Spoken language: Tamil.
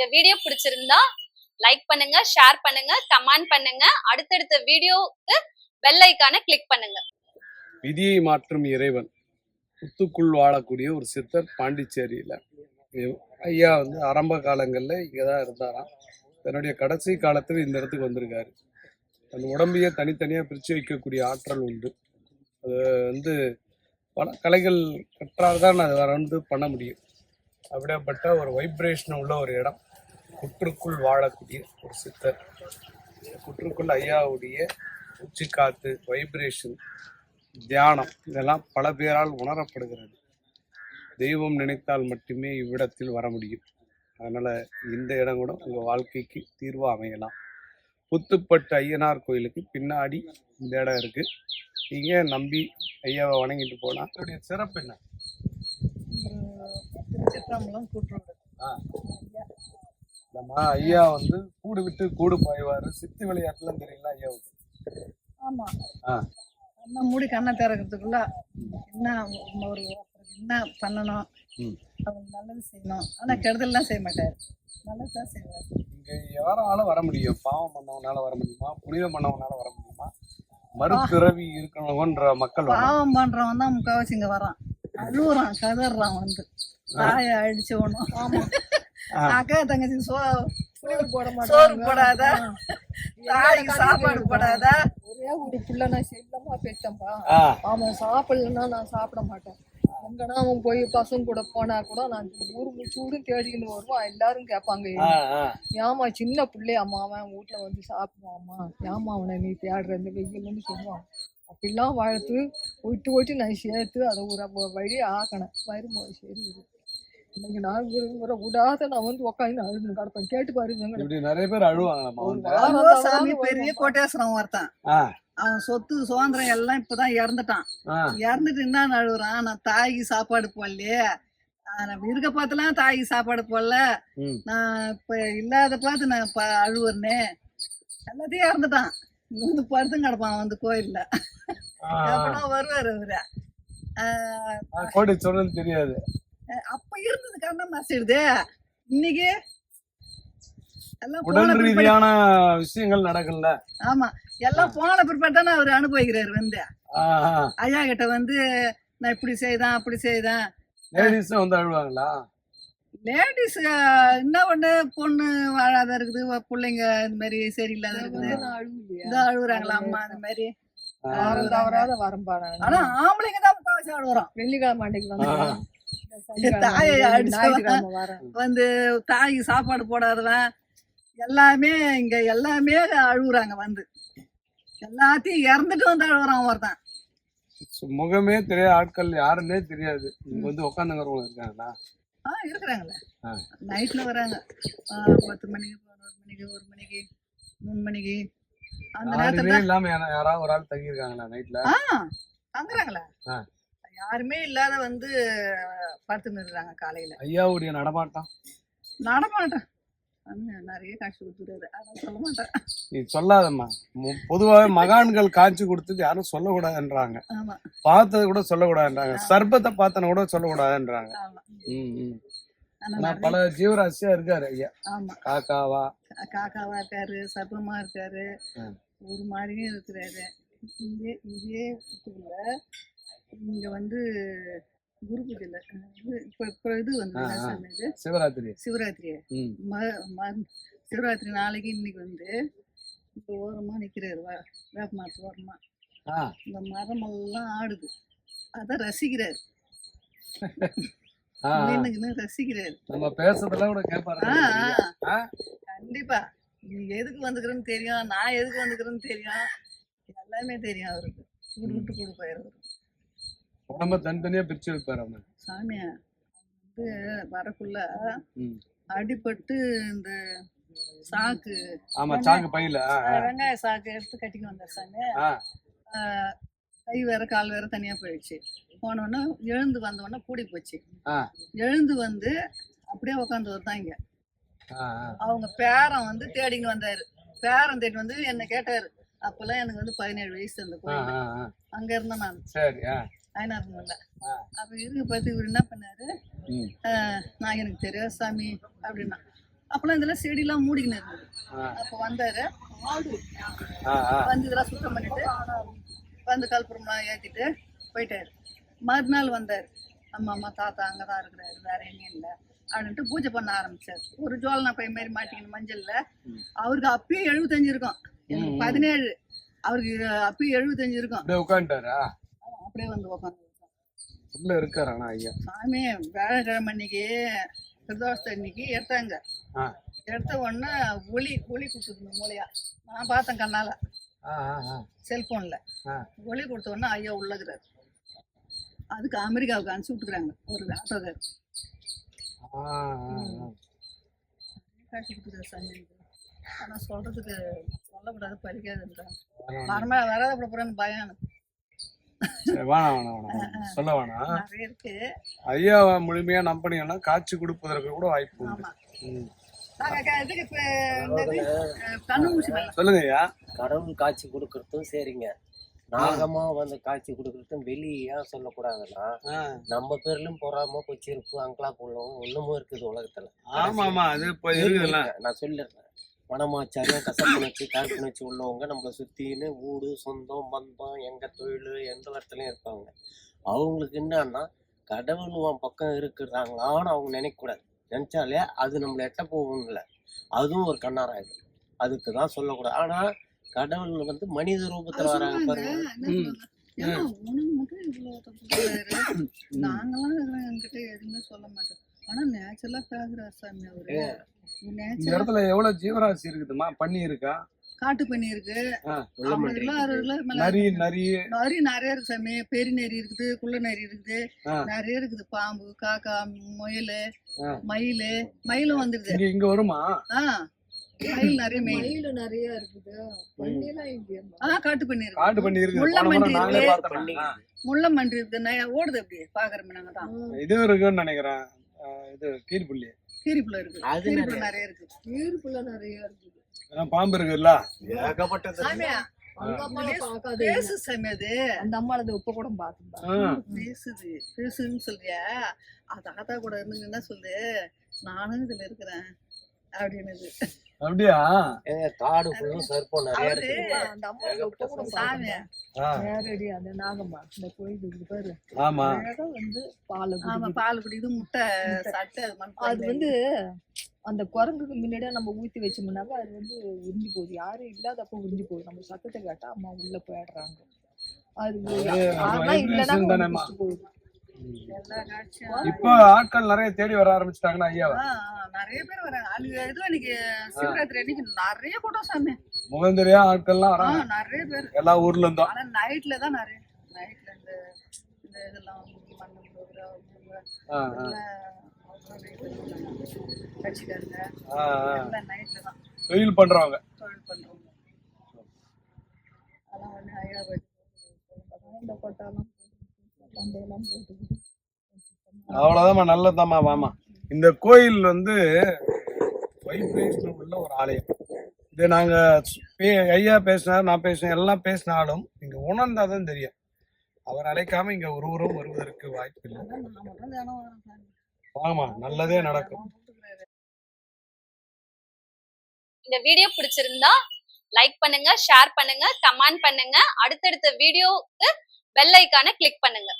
இந்த வீடியோ பிடிச்சிருந்தா லைக் பண்ணுங்க ஷேர் பண்ணுங்க கமெண்ட் பண்ணுங்க. அடுத்தடுத்த வீடியோவுக்கு பெல் ஐக்கான கிளிக் பண்ணுங்க. விதியை மாற்றும் இறைவன். புத்துக்குள் வாழக்கூடிய ஒரு சித்தர் பாண்டிச்சேரியில். ஐயா வந்து ஆரம்ப காலங்களில் இங்கே தான் இருந்தாராம். தன்னுடைய கடைசி காலத்தில் இந்த இடத்துக்கு வந்திருக்காரு. தன் உடம்பையே தனித்தனியாக பிரித்து வைக்கக்கூடிய ஆற்றல் உண்டு. அது வந்து பல கலைகள் கற்றால் தான் அதை வந்து பண்ண முடியும். அப்படியாப்பட்ட ஒரு வைப்ரேஷன் உள்ள ஒரு இடம். குற்றுக்குள் வாழக்கூடிய ஒரு சித்தர். குற்றுக்குள் ஐயாவுடைய உச்சி காத்து வைப்ரேஷன் தியானம் இதெல்லாம் பல பேரால் உணரப்படுகிறது. தெய்வம் நினைத்தால் மட்டுமே இவ்விடத்தில் வர முடியும். அதனால் இந்த இடம் கூட உங்கள் வாழ்க்கைக்கு தீர்வு அமையலாம். புத்துப்பட்டு ஐயனார் கோயிலுக்கு பின்னாடி இந்த இடம் இருக்கு. நீங்க நம்பி ஐயாவை வணங்கிட்டு போனா அதோடைய சிறப்பு என்ன? கூட்டுறோடு நம்ம ஐயா வந்து கூடு விட்டு கூடு பாய்வாரு. சித்து விளையாட்டுலாம் தெரியல ஐயாவுக்கு? ஆமா. கண்ணை மூடி கண்ணை திறக்கிறதுக்குள்ள என்ன ஒரு என்ன பண்ணணும். அவங்க நல்லது செய்யணும். ஆனா கெடுதல்லாம் செய்ய மாட்டாரு. நல்லது தான் செய்வார். இங்க யாரால வர முடியும்? பாவம் பண்ணவனால வர முடியுமா? புனிதம் பண்ணவனால வர முடியுமா? மறுபிறவி இருக்கணும்ன்ற மக்கள். பாவம் பண்றவன் தான் முக்காவாசி இங்க வரான். அழுவுறான் கதறான் வந்து. தாயை அடிச்சவனும் ஆமா. அக்கா தங்கச்சி சோ சோறு போடாத? தாய்க்கு சாப்பாடு போடாத? ஒரே ஒரு புள்ள நான் செல்லமா பெற்றேன்ப்பா ஆ, அவன் சாப்பிடலன்னா நான் சாப்பிட மாட்டேன். எங்கன்னா அவன் போய் பசங்க கூட போனா கூட நான் ஊர் முச்சூடும் தேடின்னு வருவான் எல்லாரும் கேட்பாங்க. ஏமா சின்ன பிள்ளையாம்மா அவன் வீட்டுல வந்து சாப்பிடுவாம்மா. ஏமா அவனை நீ தேடுற இந்த வெயில்னு சொல்லுவான். அப்படிலாம் வளர்த்து ஒட்டு ஒட்டி நான் சேர்த்து அதை ஒரு வழி ஆக்கணும் வரும்போது சரி. இன்னைக்கு நான் இவரை விடாத நான் வந்து உட்காந்து அழுது கிடப்பேன். கேட்டு பாருங்க இப்படி நிறைய பேர் சாமி. பெரிய கோட்டேஸ்வரம் ஒருத்தன். ஆ, அவன் சொத்து சுதந்திரம் எல்லாம் இப்பதான் இறந்துட்டான். இறந்துட்டு என்ன அழுகுறான் நான் தாய்க்கு சாப்பாடு போடலையே. ஆஹ் நான் இருக்க பார்த்துலாம் தாய்க்கு சாப்பாடு போடல. நான் இப்ப இல்லாத பார்த்து நான் அழுவுறனே. எல்லாத்தையும் இறந்துட்டான். இங்க வந்து படுத்து கிடப்பான் வந்து கோயில்ல. வருவாரு அவரு கோடீஸ்வரன் தெரியாது. அப்ப இருந்தது கண்ணம் மாசிடுது இன்னைக்கு உடல் ரீதியான விஷயங்கள் நடக்கல ஆமா எல்லாம் போன பிற்பாடு தானே அவர் அனுபவிக்கிறாரு வந்து. ஐயா கிட்ட வந்து நான் இப்படி செய்தேன் அப்படி செய்தேன். லேடிஸ் வந்து அழுவாங்களா? லேடிஸ் என்ன ஒண்ணு பொண்ணு வாழாத இருக்குது பிள்ளைங்க இந்த மாதிரி சரியில்லாத இருக்குது? இந்த அழுகுறாங்களா அம்மா அந்த மாதிரி. தவறாத வரம்பா நான். ஆனா ஆம்பளைங்க தான் முக்காவாசி அழுகுறோம் வெள்ளிக்கிழமை அன்னைக்கு தாயை வந்து அடிச்சவன். வந்து தாய்க்கு சாப்பாடு போடாதவன். எல்லாமே இங்க எல்லாமே அழுகுறாங்க வந்து. எல்லாத்தையும் இறந்துட்டு வந்து அழுகுறான் ஒருத்தன். முகமே தெரியாத ஆட்கள் யாருன்னே தெரியாது. இங்க வந்து உட்காந்துங்கிறவங்க இருக்காங்களா? ஆ இருக்கிறாங்களே. நைட்ல வராங்க. பத்து மணிக்கு பதினோரு மணிக்கு ஒரு மணிக்கு மூணு மணிக்கு. அந்த நேரத்துல இல்லாம யாரா- யாராவது ஒரு ஆள் தங்கி இருக்காங்களா நைட்ல ஆ. தங்குறாங்களே. யாருமே இல்லாத வந்து படுத்து நிறுறாங்க காலையில. ஐயாவுடைய நடமாட்டம்? நடமாட்டேன் அண்ணன் நிறைய காசு கொடுத்துருவாரு அதான் சொல்ல மாட்டேன். நீ சொல்லாதம்மா. பொதுவாவே மகான்கள் காட்சி கொடுத்தது யாரும் சொல்லக்கூடாதுன்றாங்க. பார்த்தது கூட சொல்லக்கூடாதுன்றாங்க. சர்பத்தை பார்த்தன கூட சொல்லக்கூடாதுன்றாங்க. பல ஜீவராசியா இருக்காரு ஐயா. ஆமா. காக்காவா? காக்காவா இருக்காரு சர்ப்பமா இருக்காரு. ஒரு மாதிரியும் இருக்கிறாரு. இதே இதே இங்க வந்து குரு பூஜையில இப்ப இப்ப இது வந்து? சிவராத்திரி. சிவராத்திரி. சிவராத்திரி நாளைக்கு இன்னைக்கு வந்து இந்த ஓரமா நிக்கிறாரு வ- வேப்ப மரத்து ஓரமா. இந்த மரமெல்லாம் ஆடுது. அத ரசிக்கிறாரு. ரசிக்கிறாரு. நம்ம பேசுறதெல்லாம் கூட கேட்பாரு? கண்டிப்பா. நீ எதுக்கு வந்துக்கிறேன்னு தெரியும் நான் எதுக்கு வந்துக்கிறேன்னு தெரியும். எல்லாமே தெரியும் அவருக்கு. விட்டு விட்டு அவரு உடம்ப தனித்தனியா பிரிச்சு வைப்பாரு அவன் சாமியா வந்து வரக்குள்ள. அடிபட்டு இந்த சாக்கு. ஆமா சாக்கு பையில. வெங்காய சாக்கு எடுத்து கட்டிக்கு வந்தார் சாமி. கை வேற கால் வேற தனியா போயிடுச்சு. போனோடனே எழுந்து வந்தோடனே கூடி போச்சு. எழுந்து வந்து அப்படியே உட்காந்து ஆ, ஆ. அவங்க பேரன் வந்து தேடின்னு வந்தாரு. பேரன் தேடி வந்து என்ன கேட்டாரு. அப்பெல்லாம் எனக்கு வந்து பதினேழு வயசு ஆ. அங்க இருந்தேன் நான். ஐநாறுமல்ல ஆ. அப்ப இருக்கு பார்த்து இவர் என்ன பண்ணாரு? நான் எனக்கு தெரியாது சாமி அப்படின்னா. அப்பெல்லாம் இதெல்லாம் செடியெல்லாம் மூடிக்கின்னு இருந்தது. அப்போ வந்தாரு. ஆ, ஆ. வந்து இதெல்லாம் சுத்தம் பண்ணிட்டு வந்து கல்புரம்லாம் ஏற்றிட்டு போயிட்டாரு. மறுநாள் வந்தார். அம்மா அம்மா தாத்தா அங்கே தான் இருக்கிறாரு. வேற எங்கேயும் இல்லை அப்படின்ட்டு பூஜை பண்ண ஆரம்பிச்சார். ஒரு ஜோலனா பை மாதிரி மாட்டிக்கணும் மஞ்சள்ல. அவருக்கு அப்பயும் எழுபத்தஞ்சு இருக்கும். பதினேழு. அவருக்கு அப்பயும் எழுபத்தஞ்சு இருக்கும். உட்காந்துட்டாரா? அப்படியே வந்து உட்காந்து உள்ள இருக்காரு ஆனா ஐயா. சாமி வியாழக்கிழமை அன்னைக்கு பிரதோஷத்தை அன்னைக்கு எடுத்தாங்க. எடுத்த உடனே ஒளி ஒளி கொடுத்துருந்த மூலையா. நான் பார்த்தேன் கண்ணால. செல்போன்ல. ஒளி கொடுத்த உடனே ஐயா உள்ளகிறார் அதுக்கு அமெரிக்காவுக்கு அனுப்பிச்சு விட்டுக்கிறாங்க ஒரு ஆட்டோக்கார். காட்சி கொடுத்துருக்காரு சாமி. ஆனால் சொல்றதுக்கு சொல்லக்கூடாது பறிக்காதுன்றாங்க மரமா வராத போறேன்னு பயம் எனக்கு. சரி, வேணாம் வேணாம் வேணாம் சொல்ல வேணாம் ஐயாவை முழுமையா நம்பினீங்கன்னா காட்சி கொடுப்பதற்கு கூட வாய்ப்பு உண்டு. சொல்லுங்க ஐயா. கடவுள் காட்சி கொடுக்கறதும் சரிங்க. நாகமா வந்து காட்சி கொடுக்கறதும் வெளியே ஏன் சொல்லக்கூடாதுன்னா. நம்ம பேர்லயும் பொறாம கொச்சிருப்பு அங்கலாப் உள்ளவங்க ஒண்ணுமும் இருக்குது உலகத்துல. ஆமா ஆமா அது நான் சொல்லிடுறேன். மனமாச்சாரியம் கசப்புணர்ச்சி காழ்ப்புணர்ச்சி உள்ளவங்க நம்மளை சுத்தின்னு ஊடு சொந்தம் பந்தம் எங்க தொழில் எந்த இடத்துலயும் இருப்பாங்க. அவங்களுக்கு என்னன்னா கடவுள் உன் பக்கம் இருக்கிறாங்களான்னு அவங்க நினைக்கக்கூடாது. நினைச்சாலே அது நம்மளை எட்ட போகும் இல்லை. அதுவும் ஒரு கண்ணாராயிடும். அதுக்கு தான் சொல்லக்கூடாது. ஆனா கடவுள் வந்து மனித ரூபத்துல வராங்க பாருங்க. இருக்கிறோம், என்கிட்ட எதுவுமே சொல்ல மாட்டோம். ஆனா நேச்சுரலா பேசுறாரு சாமி அவரு. இந்த இடத்துல எவ்வளவு ஜீவராசி இருக்குதுமா? பண்ணி இருக்கா? காட்டு பண்ணி இருக்கு. நரி இருக்கு. நரி. நரி நிறைய இருக்கு சாமி. பெரிய நரி இருக்குது குள்ள நரி இருக்குது. நிறைய இருக்குது. பாம்பு காக்கா முயல். மயில் மயிலும் வந்துருது. இங்க இங்க வருமா? மயில் நிறைய மயில். நிறைய இருக்குது. பன்னிலாம் இங்கே ஆ காட்டு பண்ணி இருக்கு. காட்டு பண்ணி முள்ள மண்டி இருக்கு. முள்ள மண்டி இருக்குது. நய- ஓடுது அப்படி பாக்குறோம் நாங்க தான் இது இருக்குன்னு நினைக்கிறேன். இது கீழ்புள்ளி கீரிப்புல இருக்கு. அது கீரிப்புல நிறைய. இருக்கு. ஈர்ப்புல நிறைய இருக்குது. ஆ, பாம்பு இருக்குல்ல ஏகப்பட்டது சாமி அந்த அம்மாவை பார்க்காத. பேசு சாமி அது. அந்த அம்மாவை உப்ப கூட ஆ. பேசுது பேசுன்னு சொல்றியா? அது தாத்தா கூட இருந்து என்ன சொல்லு? நானும் இதுல இருக்கிறேன். அப்படின்னுது. அப்படியா? காடு ஃபுல்லும் சர்ப்பம் நிறைய அந்த கூட சாமி நேரடி அந்த நாகம்மா இந்த கோயில் இருக்கு பாரு. ஆமா. வந்து பாலை ஆமா. பால் குடிக்குது முட்டை சட்டை அது வந்து அந்த குரங்குக்கு முன்னாடியே நம்ம ஊத்தி வச்சோம்னாக்கா அது வந்து உறிஞ்சி போகுது. யாரும் இல்லாதப்ப உறிஞ்சி போகுது. நம்ம சத்தத்தை கேட்டா அம்மா உள்ள போயிடுறாங்க. அது இல்லைன்னா போகுது இப்போ ஆட்கள் நிறைய தேடி வர ஆரம்பிச்சிட்டாங்கன்னா ஆ, நிறைய பேர் வராங்க. அது இது இன்னைக்கு சிவராத்திரி அன்னைக்கு நிறைய கூட்டம் சாமி முகந்தெரியா ஆட்கள்லாம் வராங்க. நிறைய பேர். எல்லா ஊர்ல இருந்தும் ஆனா நைட்ல தான் நிறைய நைட்ல இந்த இந்த இதெல்லாம் மண்ணு கட்சிக்காரங்க. நைட்ல தான். தொழில் பண்றவங்க. தொழில் பண்றவங்க. அதெல்லாம் வந்து ஐயா வச்சு இந்த கொட்டாலாம் பண்டையெல்லாம் போட்டு. அவ்வளவுதாம்மா நல்லதாம்மா வாமா இந்த கோயில் வந்து வைப்ரேஷன் உள்ள ஒரு ஆலயம். இது நாங்கள் ஐயா பேசினார் நான் பேசினேன் எல்லாம் பேசினாலும் நீங்க உணர்ந்தாதான் தெரியும். அவர் அழைக்காம இங்கே ஒருவரும் வருவதற்கு வாய்ப்பு இல்லை. ஆமாம் ஆமா நல்லதே நடக்கும். இந்த வீடியோ பிடிச்சிருந்தா லைக் பண்ணுங்க ஷேர் பண்ணுங்க கமெண்ட் பண்ணுங்க. அடுத்தடுத்த வீடியோக்கு பெல் ஐக்கான கிளிக் பண்ணுங்க.